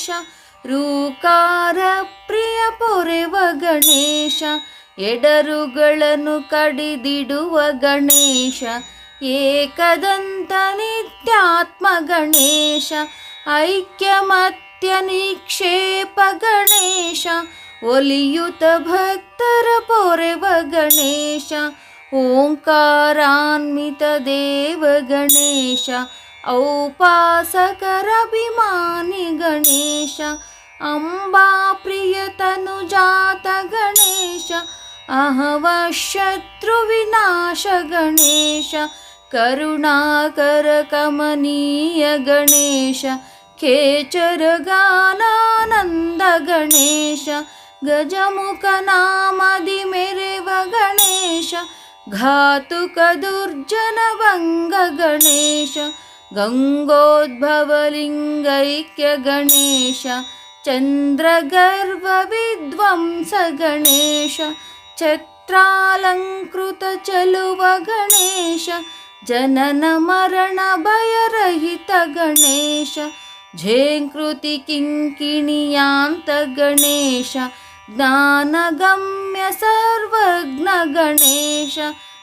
गणेश ईशतनय महनीय गणेश उरगविभूषण विभव गणेश ऊर्जिततनुतनुपात गणेश ಋಷಿಗಣವಂದಿತ ವರದ ಗಣೇಶ ರೂಕಾರ ಪ್ರಿಯ ಪೊರೆವ ಗಣೇಶ ಎಡರುಗಳನ್ನು ಕಡಿದಿಡುವ ಗಣೇಶ ಏಕದಂತ ನಿತ್ಯಾತ್ಮ ಗಣೇಶ ಐಕ್ಯಮತ್ಯ ನಿಕ್ಷೇಪ ಗಣೇಶ ಒಲಿಯುತ ಭಕ್ತರ ಪೊರೆವ ಗಣೇಶ ಓಂಕಾರಾನ್ವಿತ ದೇವ ಗಣೇಶ औपासकरभिमानि गणेश अम्बा प्रियतनुजात गणेश अहवशत्रुविनाश गणेश करुणाकरकमनीय गणेश खेचरगानानन्द गणेश गजमुखनामदिमेरेव गणेश घातुकदुर्जनभङ्ग गणेश गङ्गोद्भवलिङ्गैक्य गणेश चन्द्रगर्वविद्वंस गणेश छत्रालङ्कृतचलुव गणेश जननमरणभयरहित गणेश झेङ्कृति किङ्किणीयान्त गणेश ज्ञानगम्य सर्वज्ञ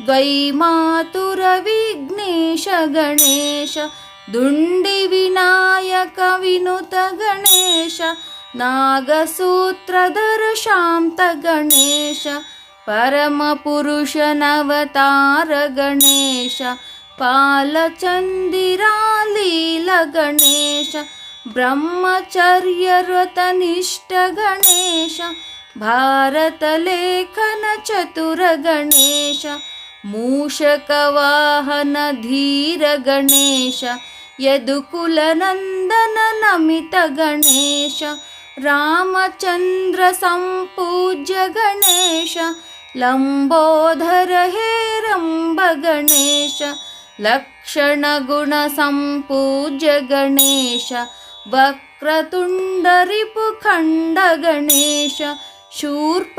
सुपुत्र गणेश ढक्कनादलोल गणेश निपुण गणेश गणेश गणेश गणेश गणेश गणेश परमपुरुषनवतार गणेश पालचन्दिरालील गणेश ब्रह्मचर्यव्रतनिष्ठ गणेश भारतलेखन चतुर गणेश मूषकवाहन धीर गणेश रामचन्द्र गणेश लम्बोधर हेरम्ब गणेश लक्षणगुणसम्पूज्य गणेश वक्रतुण्डरिपुखण्ड गणेश शूर्पकर्णसुकुमार